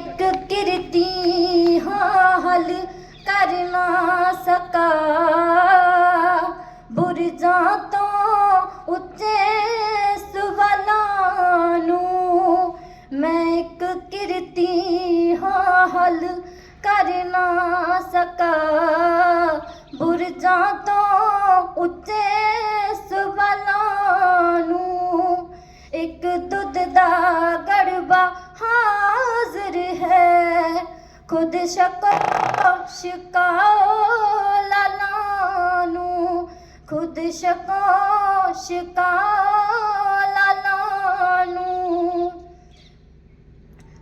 ਇੱਕ ਕਿਰਤੀ ਹਾਂ ਹੱਲ ਕਰ ਨਾ ਸਕਾ। ਬੁਰਜਾਂ ਤੋਂ ਉੱਚੇ ਸਵਾਲਾਂ ਨੂੰ ਮੈਂ ਇੱਕ ਕਿਰਤੀ ਹਾਂ ਹੱਲ ਕਰ ਨਾ ਸਕਾ। ਬੁਰਜਾਂ ਤੋਂ ਉੱਚੇ ਸਵਾਲਾਂ ਨੂੰ ਇੱਕ ਦੁੱਧ ਦਾ ਗੜਬਾ ਖੁਦ ਸ਼ਕੋ ਸ਼ਿਕਾਓ ਲਾਲਾ ਨੂੰ ਖੁਦ ਸ਼ਕੋ ਸ਼ਿਕਾਓ ਲਾਲਾ ਨੂੰ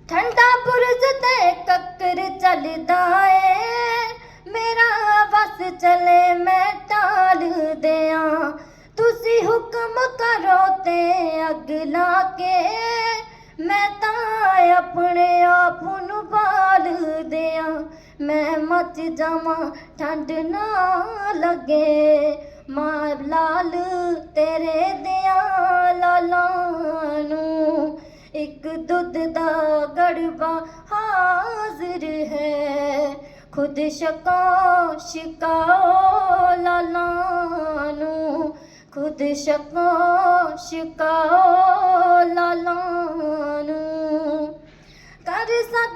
ਠੰਡਾ ਬੁਰਜ ਤੇ ਕੱਕਰ ਚੱਲਦਾ ਏ, ਮੇਰਾ ਬਸ ਚਲੇ ਮੈਂ ਟਾਲ ਦਿਆਂ। ਤੁਸੀਂ ਹੁਕਮ ਕਰੋ ਤੇ ਅੱਗ ਲਾ ਕੇ ਮੈਂ ਤਾਂ ਆਪਣੇ ਆਪ ਨੂੰ ਬਾਲ ਦਿਆਂ। ਮੈਂ ਮੱਚ ਜਾਵਾਂ, ਠੰਡ ਨਾ ਲੱਗੇ। ਮਾਂ ਲਾਲ ਤੇਰੇ ਦਿਆਂ ਲਾਲਾਂ ਨੂੰ। ਇੱਕ ਦੁੱਧ ਦਾ ਗੜਬਾ ਹਾਜ਼ਰ ਹੈ। ਖੁਦ ਸ਼ਕੋ ਸ਼ਿਕਾਓ ਲਾਲਾ ਨੂੰ। ਖੁਦ ਸ਼ਕੋ ਸ਼ਿਕਾਓ ਲਾਲਾ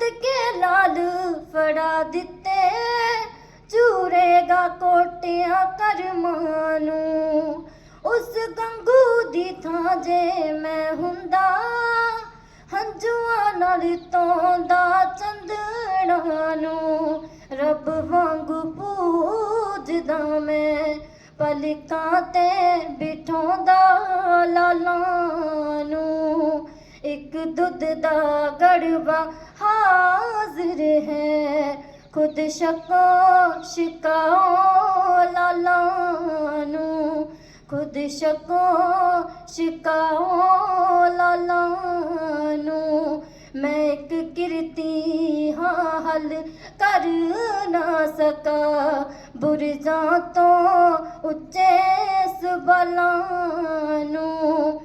ਕਰ ਸਦਕੇ ਲਾਲ ਫੜਾ ਦਿੱਤੇ। ਚੂਰੇਗਾ ਕੋਟਿਆਂ ਕਰਮਾਂ ਨੂੰ। ਉਸ ਗੰਗੂ ਦੀ ਥਾਂ ਜੇ ਮੈਂ ਹੁੰਦਾ, ਹੰਝੂਆਂ ਨਾਲ ਤੋਂਦਾ ਚੰਦਣਾ ਨੂੰ। ਰੱਬ ਵਾਂਗੂ ਪੂਜਦਾ ਮੈਂ, ਪਲਕਾਂ ਤੇ ਬਿਠਾਉਂਦਾ ਲਾਲਾਂ ਨੂੰ। ਇੱਕ ਦੁੱਧ ਦਾ ਗੜਵਾ ਹਾਜ਼ਰ ਹੈ। ਖੁਦ ਸ਼ਕੋ ਸ਼ਿਕਾਓ ਲਾਲਾਂ ਨੂੰ? ਖੁਦ ਸ਼ਕੋ ਸ਼ਿਕਾਓ ਲਾਲਾਂ ਨੂੰ? ਮੈਂ ਇੱਕ ਕਿਰਤੀ ਹਾਂ, ਹੱਲ ਕਰ ਨਾ ਸਕਾ। ਬੁਰਜਾਂ ਤੋਂ ਉੱਚੇ ਸਵਾਲਾਂ ਨੂੰ।